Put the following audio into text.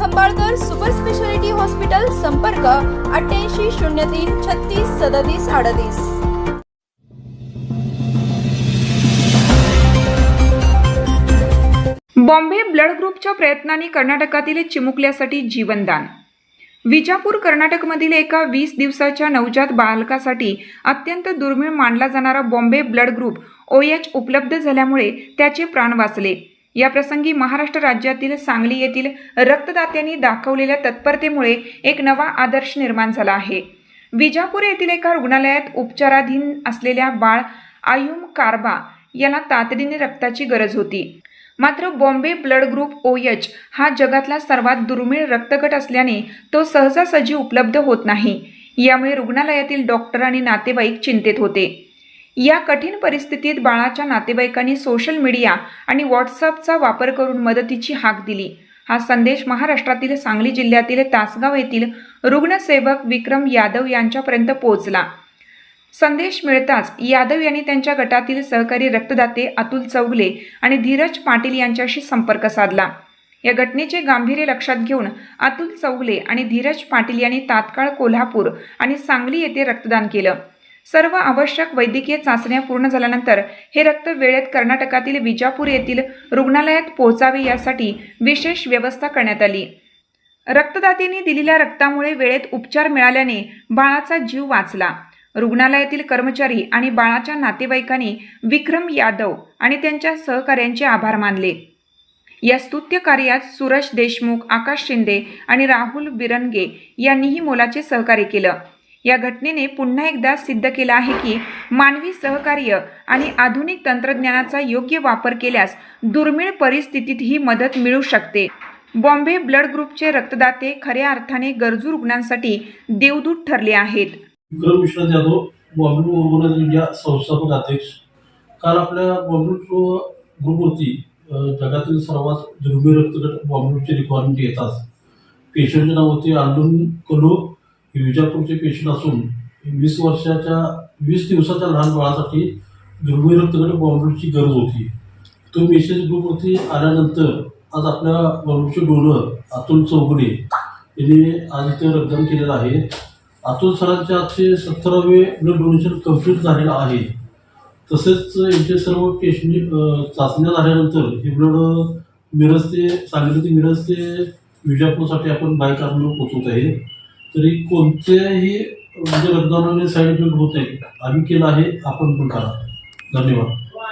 Khambalkar super speciality hospital संपर्क अठ्ठ्याऐंशी शून्य तीन छत्तीस सदतीस अडतीस. बॉम्बे ब्लड ग्रुपच्या प्रयत्नांनी कर्नाटकातील चिमुकल्यासाठी जीवनदान. विजापूर कर्नाटकमधील एका वीस दिवसाच्या नवजात बालकासाठी अत्यंत दुर्मिळ मानला जाणारा Bombay blood group O H उपलब्ध झाल्यामुळे त्याचे प्राण वाचले. या प्रसंगी महाराष्ट्र राज्यातील सांगली येथील रक्तदात्यांनी दाखवलेल्या तत्परतेमुळे एक नवा आदर्श निर्माण झाला आहे. विजापूर येथील एका रुग्णालयात उपचाराधीन असलेल्या बाळ आयुम कारबा याला तातडीने रक्ताची गरज होती. मात्र Bombay blood group O H हा जगातला सर्वात दुर्मिळ रक्तगट असल्याने तो सहजासहजी उपलब्ध होत नाही. यामुळे रुग्णालयातील डॉक्टर आणि नातेवाईक चिंतेत होते. या कठीण परिस्थितीत बाळाच्या नातेवाईकांनी सोशल मीडिया आणि व्हॉट्सअपचा वापर करून मदतीची हाक दिली. हा संदेश महाराष्ट्रातील सांगली जिल्ह्यातील तासगाव येथील रुग्णसेवक विक्रम यादव यांच्यापर्यंत पोहोचला. संदेश मिळताच यादव यांनी त्यांच्या गटातील सहकारी रक्तदाते अतुल चौगले आणि धीरज पाटील यांच्याशी संपर्क साधला. या घटनेचे गांभीर्य लक्षात घेऊन अतुल चौगले आणि धीरज पाटील यांनी तात्काळ कोल्हापूर आणि सांगली येथे रक्तदान केलं. सर्व आवश्यक वैद्यकीय चाचण्या पूर्ण झाल्यानंतर हे रक्त वेळेत कर्नाटकातील विजापूर येथील रुग्णालयात पोहोचावे यासाठी विशेष व्यवस्था करण्यात आली. रक्तदात्यांनी दिलेल्या रक्तामुळे वेळेत उपचार मिळाल्याने बाळाचा जीव वाचला. रुग्णालयातील कर्मचारी आणि बाळाच्या नातेवाईकांनी विक्रम यादव आणि त्यांच्या सहकाऱ्यांचे आभार मानले. या स्तुत्य कार्यात सुरज देशमुख आकाश शिंदे आणि राहुल बिरनगे यांनीही मोलाचे सहकार्य केलं. या घटनेने पुन्हा एकदा सिद्ध केलं आहे की मानवी सहकार्य आणि आधुनिक तंत्रज्ञानाचा योग्य वापर केल्यास दुर्मिळ परिस्थितीतही मदत मिळू शकते. बॉम्बे ब्लड ग्रुपचे रक्तदाते खऱ्या अर्थाने गरजू रुग्णांसाठी देवदूत ठरले आहेत. विक्रम विश्वनाथ जाधव बॉम्बे ऑर्गनायझर इंडिया संस्थापक अध्यक्ष काल आपल्या बॉम्बे ग्रुपवरती जगातील सर्वात दुर्मिळ रक्तगट बॉम्बेचे रिक्वायरमेंट येतात पेशंटचे नाव होते अर्जुन कलो हे विजापूरचे पेशंट असून वीस वर्षाच्या वीस दिवसाच्या लहान बाळासाठी दुर्मिळ रक्तगट बॉम्बेची गरज होती. तो मेसेज ग्रुपवरती आल्यानंतर आज आपल्या बॉम्बेचे डोनर अतुल चौगडे यांनी आज इथे रक्तदान केलेलं आहे. अतुल सरांचे आजचे सत्तरावे ब्लड डोनेशन कंप्लीट झालेलं आहे. तसेच यांचे सर्व पेशंट चाचण्या झाल्यानंतर हे ब्लड मिरज ते सांगली ते मिरज ते विजापूरसाठी आपण बाईक आणून पोचवत आहे. तरी कोणत्याही म्हणजे रक्तदानाने साईड इफेक्ट होत नाही. आम्ही केलं आहे आपण पण करा. धन्यवाद.